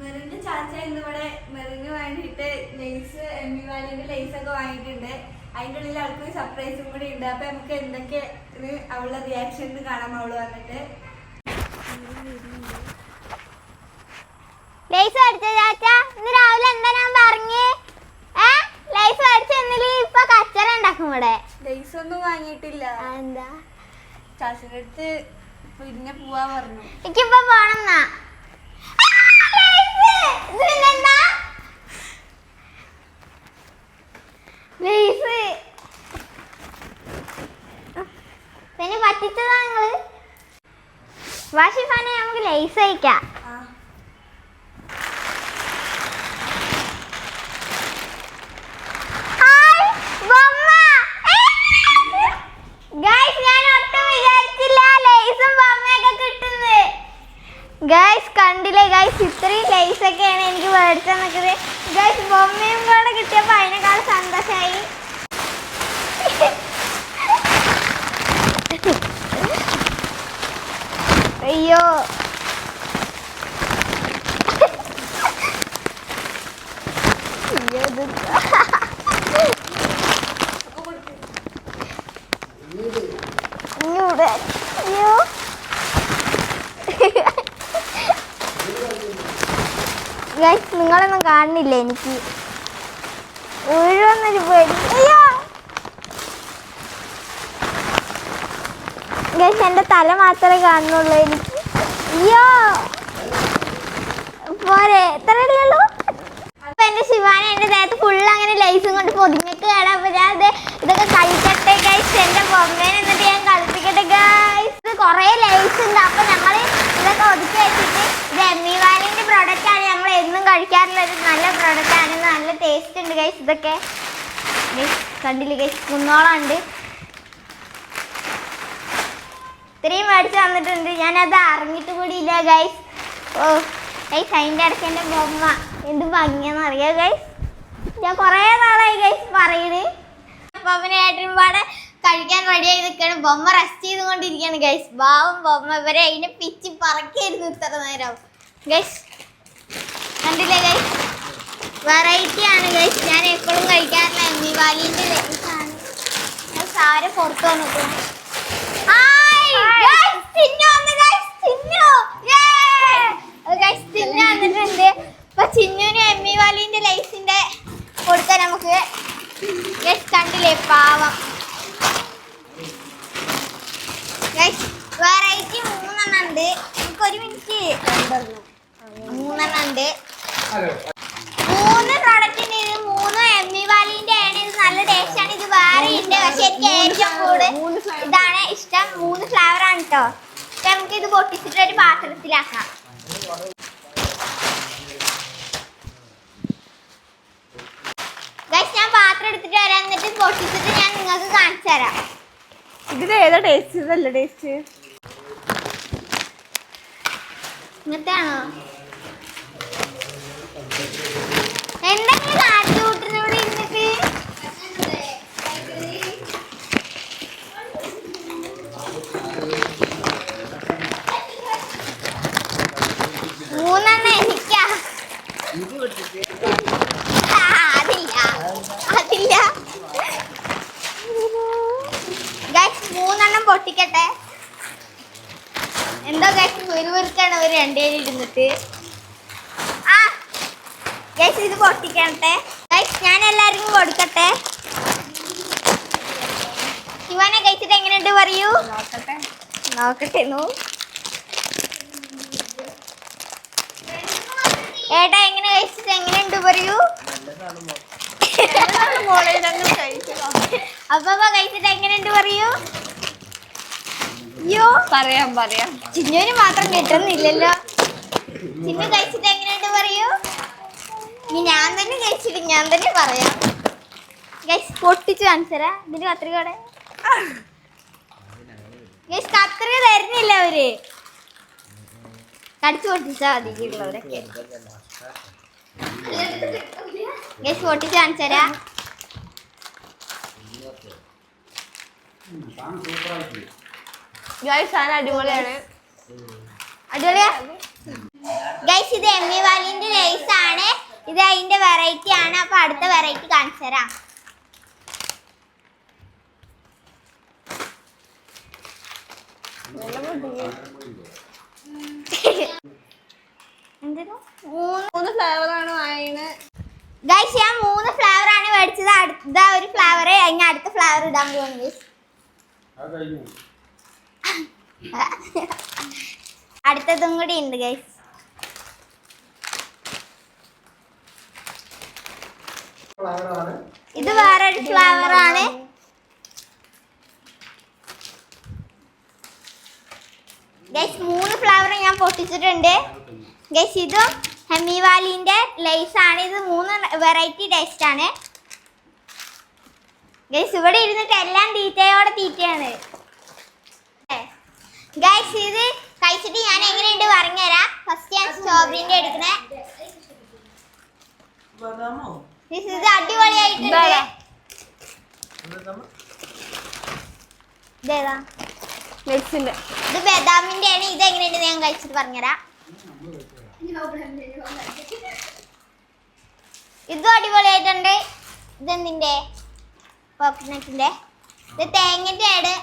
മെറിന്റെ ചാച്ച ഇന്നിവിടെ മെറിന് വേണ്ടിയിട്ട് ലേസ് എം വി വാലിന്റെ ലേസ് ഒക്കെ വാങ്ങിയിട്ടുണ്ട്. അതിന്റെ ഉള്ളിൽ അവൾക്ക് സർപ്രൈസും കൂടി ഉണ്ട്. അപ്പൊ നമുക്ക് എന്തൊക്കെ അവളുടെ റിയാക്ഷൻ കാണാം അവൾ വന്നിട്ട്. ലേസ് അടിച്ച ചാച്ച? ഇന്ന് രാവിലെ എന്താ ഞാൻ പറഞ്ഞേ? ലൈസ് അടിച്ച എന്നിൽ ഇപ്പൊ കച്ചറ ഉണ്ടാക്കും ഇവിടെ. ലേസ് ഒന്നും വാങ്ങിയിട്ടില്ല. എന്താ? ചാച്ചന്റെ അടുത്ത് പിന്നെ പോവാ പറഞ്ഞു. എനിക്കിപ്പോ പോണം എന്നാ. പറ്റിച്ചതാ നിങ്ങൾ. വാഷിഫാനെ നമുക്ക് ലേസ് കഴിക്കാം ആ ഹായ് ബൊമ്മ ഗൈസ് ഞാൻ ഒട്ടും വിചാരിച്ചില്ല ലേസും ബൊമ്മയൊക്കെ കിട്ടുന്നത് ഗൈസ് കണ്ടില്ലേ? ഗൈസ് ഇത്രയും ലൈസ് ഒക്കെയാണ് എനിക്ക് മേടിച്ചു നിൽക്കുന്നത് ഗൈസ് ബൊമ്മയും കൂടെ കിട്ടിയപ്പോൾ അതിനേക്കാൾ സന്തോഷമായി അയ്യോ. അയ്യോ ഇത് ഇങ്ങോട്ട് അയ്യോ ഗൈസ് നിങ്ങളൊന്നും കാണുന്നില്ല എനിക്ക്. ഒരു എന്റെ തല മാത്രമേ കാണുന്നുള്ളൂ എനിക്ക്. അയ്യോ! പോരെ എത്രയല്ലേ ഉള്ളൂ അപ്പൊ എന്റെ ശിവാന എന്റെ ദേഹത്ത് ഫുള്ള് അങ്ങനെ ലൈസും കൊണ്ട് പൊതിഞ്ഞിട്ട് കാണാം അപ്പൊ ഞാൻ ഇത് ഇതൊക്കെ കൈക്കട്ടേക്കായി എന്റെ പൊമ്മേനെന്നിട്ട് ഞാൻ കളിപ്പിക്കട്ടെ ഗൈസ് ഇത് കുറേ ലൈസ് ഉണ്ട് അപ്പൊ ഞങ്ങൾ ഇതൊക്കെ ഒതുക്കി വെച്ചിട്ട് ഇത് എം ഇ വാലിന്റെ പ്രോഡക്റ്റ് ആണ് ഞങ്ങൾ എന്നും കഴിക്കാറുള്ള ഒരു നല്ല പ്രോഡക്റ്റ് ആണ്. നല്ല ടേസ്റ്റ് ഉണ്ട് ഗൈസ് ഇതൊക്കെ. കണ്ടില്ല ഗൈസ് കുന്നോളമുണ്ട് ഇത്രയും മേടിച്ച് തന്നിട്ടുണ്ട്. ഞാനത് അറിഞ്ഞിട്ട് കൂടി ഇല്ല ഗൈസ് ഓ ഗൈസ് അതിന്റെ ഇടയ്ക്ക് എന്റെ ബൊമ്മ എന്ത് ഭംഗിയാന്ന് അറിയാം ഗൈസ് ഞാൻ കുറേ നാളായി ഗൈസ് പറയണ്. ബൊമ്മനായിട്ടും പാടെ കഴിക്കാൻ റെഡിയായി നിൽക്കുകയാണ് ബൊമ്മ റെസ്റ്റ് ചെയ്തുകൊണ്ടിരിക്കുകയാണ് ഗൈസ് ബാവും ബൊമ്മ. ഇവരെ അതിനെ പിച്ചി പറക്കായിരുന്നു ഇത്ര നേരം. ഗൈസ് കണ്ടില്ലേ ഗൈസ് വെറൈറ്റി ആണ് ഗൈസ് ഞാൻ എപ്പോഴും കഴിക്കാറില്ല. എം ഇ വാലിന്റെ ആണ്. ഞാൻ സാര പുറത്ത് വന്നിട്ടു. വന്നിട്ടുണ്ട് അപ്പൊ വാലിന്റെ ലൈസിന്റെ കൊടുക്കാൻ നമുക്ക്. ഗൈസ് കണ്ടില്ലേ? പാവം. ഗൈസ് വെറൈറ്റി മൂന്നെണ്ണം ഉണ്ട്. നമുക്ക് ഒരു മിനിറ്റ് മൂന്നെണ്ണം ഉണ്ട്. മൂന്ന് പ്രൊഡക്റ്റിന്റെ ഇത് മൂന്ന് എം ഇ വാലിന്റെ ആണ്. ഇത് നല്ല ടേസ്റ്റ് ആണ്. ഇത് വേറെ ഉണ്ട് പക്ഷെ എനിക്ക് ഏറ്റവും കൂടുതൽ ഇതാണ് ഇഷ്ടം. മൂന്ന് ഫ്ലേവർ ആണ് കേട്ടോ അപ്പൊ നമുക്ക് ഇത് പൊട്ടിച്ചിട്ട് ഒരു പാത്രത്തിലാക്കാം. ഞാൻ പാത്രം എടുത്തിട്ട് വരാം. എന്നിട്ട് പൊട്ടിച്ചിട്ട് ഞാൻ നിങ്ങൾക്ക് കാണിച്ചു തരാം. ഇതിന് ഏതാ ടേസ്റ്റ് ഇതല്ല ടേസ്റ്റ് ഇങ്ങനത്തെ ആണോ എന്തെങ്കിലും കാറ്റ് കൂട്ടുന്ന ഇവിടെ ഇരുന്നിട്ട് മൂന്നെണ്ണം എനിക്കാ ആ, അതില്ല അതില്ല ഗൈസ് മൂന്നെണ്ണം പൊട്ടിക്കട്ടെ എന്തോ ഗൈസ് വെറുവെറുക്കാണ് ഒരു രണ്ടുപേരും ഇരുന്നിട്ട്. ആ ഗൈസ് ഇത് പൊട്ടിക്കട്ടെ ഗൈസ് ഞാൻ എല്ലാവർക്കും കൊടുക്കട്ടെ. ഇവനെ കഴിച്ചിട്ട് എങ്ങനെയുണ്ട് പറയൂ? നോക്കട്ടെ. നോ. ഏട്ടാ എങ്ങനെ കഴിച്ചിട്ട് എങ്ങനെയുണ്ട് പറയൂ? അപ്പൊ കഴിച്ചിട്ട് എങ്ങനെയുണ്ട് പറയൂ? അയ്യോ. പറയാം പറയാം. ചിന്നുവിന് മാത്രം കിട്ടുന്നില്ലല്ലോ ചിന്നു കഴിച്ചിട്ട് എങ്ങനെയുണ്ട് പറയൂ? ഇനി ഞാൻ തന്നെ കഴിച്ചിട്ട് ഞാൻ തന്നെ പറയാം. ഗൈസ് പൊട്ടിച്ച് കാണിച്ചരാ ഇതിന് കത്രികയുടെ ഗൈസ് കത്രിക തരുന്നില്ല അവർ. കടിച്ചു പൊട്ടിച്ചാ മതി ഉള്ളവരൊക്കെ ഗൈസ് പൊട്ടിച്ച് കാണിച്ചരാ ഗൈസ് സാധനം അടിപൊളിയാണ്. അടിപൊളിയാ? ഗൈസ് ഇത് എമ്മി വാലിന്റെ ലേസ് ആണ്. ഇത് അതിന്റെ വെറൈറ്റി ആണ്. അപ്പൊ അടുത്ത വെറൈറ്റി കാണിച്ചു തരാം? മൂന്ന് മൂന്ന് ഫ്ലേവർ ആണ് വാങ്ങിയത്. ഗൈസ് ഞാൻ മൂന്ന് ഫ്ലേവർ ആണ് മേടിച്ചത്. അടുത്ത ഒരു ഫ്ലേവർ അതിന് അടുത്ത ഫ്ലേവർ ഇടാൻ പോകുന്നു അടുത്തതും കൂടി ഉണ്ട് ഗൈസ് ഇത് വേറൊരു ഫ്ലവർ ആണ്. ഗൈസ് മൂന്ന് ഫ്ലവർ ഞാൻ പൊട്ടിച്ചിട്ടുണ്ട്. ഗൈസ് ഇതും ഹെമിവാലിന്റെ ലൈസ് ആണ്. ഇത് മൂന്ന് വെറൈറ്റി ടേസ്റ്റ് ആണ്. ഗൈസ് ഇവിടെ ഇരുന്നിട്ട് എല്ലാം തീറ്റയോടെ തീറ്റയാണ്. ഗൈസ് ഇത് കഴിച്ചിട്ട് ഞാൻ എങ്ങനെയുണ്ട് പറഞ്ഞുതരാം. ഫസ്റ്റ് ഞാൻ സ്ട്രോബെറിന്റെ എടുക്കണേ. ഗൈസ് ഇത് അടിപൊളിയായിട്ടുണ്ട്. ഇത്. ബദാമിന്റെ ആണ്. ഇത് എങ്ങനെയുണ്ട് ഞാൻ കഴിച്ചിട്ട് പറഞ്ഞുതരാം. ഇതും അടിപൊളിയായിട്ടുണ്ട്. ഇതെന്തിന്റെ കോക്കനട്ടിന്റെ ഇത് തേങ്ങന്റെ ആണ്.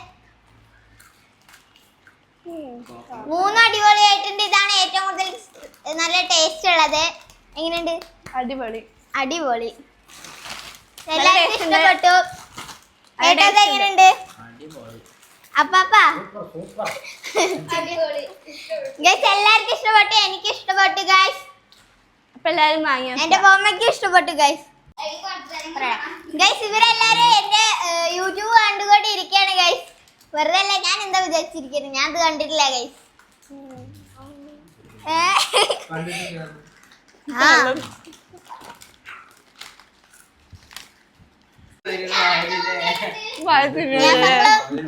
മൂന്നും അടിപൊളിയായിട്ടുണ്ട്. ഇതാണ് ഏറ്റവും കൂടുതൽ നല്ല ടേസ്റ്റ് ഉള്ളത്. എങ്ങനെയുണ്ട്? അടിപൊളി. അടിപൊളി. എല്ലാവർക്കും. ഇഷ്ടപ്പെട്ടു. ഏട്ടത്. എങ്ങനെയുണ്ട് അപ്പാപ്പാ ഗൈസ് എല്ലാവർക്കും ഇഷ്ടപ്പെട്ടു. എനിക്ക് ഇഷ്ടപ്പെട്ടു ഗൈസ് അപ്പൊ എല്ലാരും വാങ്ങിയോ എന്റെ ബോമ്മയ്ക്ക് ഇഷ്ടപ്പെട്ടു ഗൈസ് ഗൈസ് ഇവരെല്ലാരും എന്റെ യൂട്യൂബ് കണ്ടുകൊണ്ട് ഇരിക്കുകയാണ് ഗൈസ് വെറുതെ അല്ലേ ഞാൻ എന്താ വിചാരിച്ചിരിക്കുന്നത് ഞാൻ അത് കണ്ടിട്ടില്ല ഗൈസ് ആ.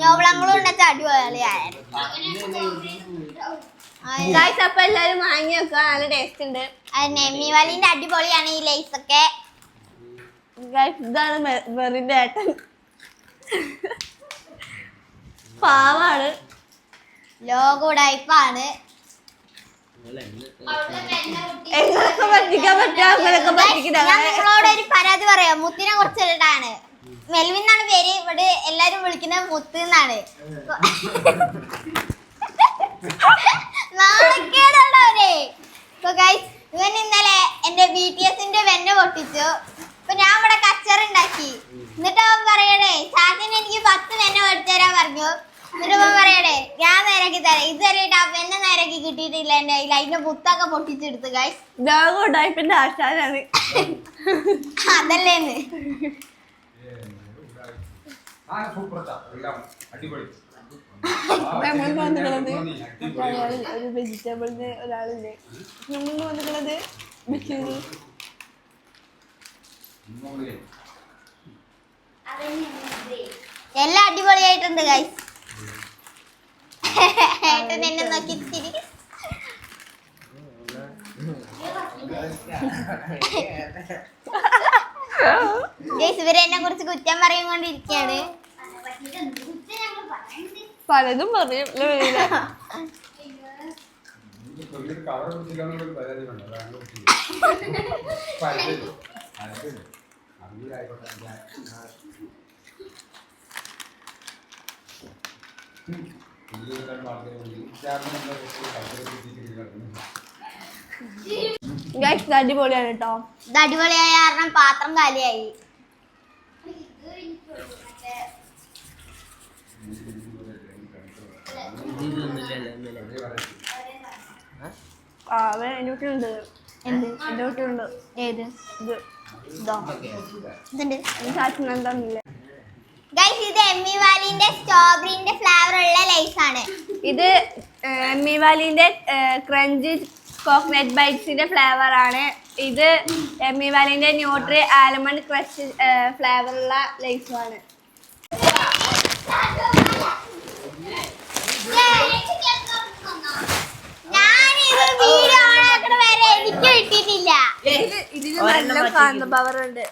ഞോളങ്ങളും ഉണ്ടെച്ച അടിപൊളിയായിരുന്നു ഗായ്സ് അപ്പൊ എല്ലാരും വാങ്ങി വെക്കുക. നല്ല ടേസ്റ്റ് ഉണ്ട്. നെമ്മി വാലിന്റെ അടിപൊളിയാണ് ഈ ലൈസ് ഒക്കെ. ഗായ്സ് ഇതാണ് മെറിന്റെ ഏട്ടൻ. പാവാണ്. ലോഗോ ടൈപ്പാണ് എങ്ങനൊക്കെ പറ്റിക്കാൻ പറ്റുക അങ്ങനൊക്കെ ഞാൻ നിങ്ങളോട് ഒരു പരാതി പറയാം. മുത്തിനെ കുറിച്ചിട്ടാണ് മെൽവിൻ എന്നാണ് പേര്. ഇവിടെ എല്ലാരും വിളിക്കുന്നത് മുത്ത് എന്നാണ്. നാണക്കേടാണ് അവരെ. ഇവൻ ഇന്നലെ എന്റെ ബി ടി എസിന്റെ വെന്ന പൊട്ടിച്ചു. അപ്പൊ ഞാൻ ഇവിടെ കച്ചറുണ്ടാക്കി. എന്നിട്ട് അവൻ പറയണേ ചാത്തിന് എനിക്ക് പത്ത് വെന്ന മേടിച്ചു തരാൻ പറഞ്ഞു. എന്നിട്ട് അവൻ പറയണേ ഞാൻ നേരാക്കി തരാം. ഇതുവരെ ആ വെന്ന നേരാക്കി കിട്ടിയിട്ടില്ല എന്റെ കയ്യിൽ. അതിന്റെ മുത്തൊക്കെ പൊട്ടിച്ചെടുത്ത് ഗൈസ് ടൈപ്പിന്റെ ആശാനാണ്. അതല്ലേന്ന് വന്നിട്ടുള്ളത് ഒരു വെജിറ്റബിളിന് ഒരാളില്ലേ? നമ്മൾ വന്നിട്ടുള്ളത് ബിക്കിനി എല്ലാം അടിപൊളിയായിട്ടുണ്ട് ഗൈസ് ഏട്ടൻ എന്നെ നോക്കി ചിരി ഗൈസ് ഇവർ എന്നെ കുറിച്ച് കുറ്റം പറയുകൊണ്ടിരിക്കുകയാണ് പലതും പറയും. അല്ലേ എന്താ അടിപൊളിയാണ് കേട്ടോ ഇത് അടിപൊളിയായ കാരണം പാത്രം കാലിയായി. വെറുതെ പറയരുത്. ആ അവൻ എന്റെ വീട്ടിലുണ്ട്. എന്ത്? എന്റെ വീട്ടിലുണ്ട്. ഏത്? ഇത് ഇതോ. ഇതുണ്ട് ചാച്ചൻ എന്താന്നില്ല ഗൈസ് ഇത് എമ്മി വാലിന്റെ സ്ട്രോബെറിന്റെ ഫ്ലേവർ ഉള്ള ലൈസ് ആണ്. ഇത് എമ്മി വാലിന്റെ ക്രഞ്ചി കോക്കനട്ട് ബൈറ്റ്സിന്റെ ഫ്ലേവർ ആണ്. ഇത് എമ്മി വാലിന്റെ ന്യൂട്രി ആൽമണ്ട് ക്രഷ് ഫ്ലേവർ ഉള്ള ലൈസുമാണ് ഇതിന് നല്ല കാന്ത പവർ ഉണ്ട്.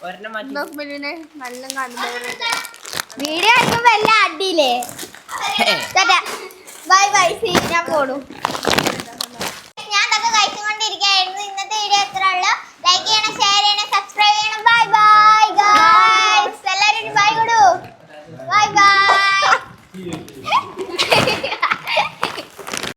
നോക്കുമ്പോഴേ നല്ല കാന്ത പവർ ഉണ്ട്. വീഡിയോ എടുക്കുമ്പോ എല്ലാം അടിയില്ലേ?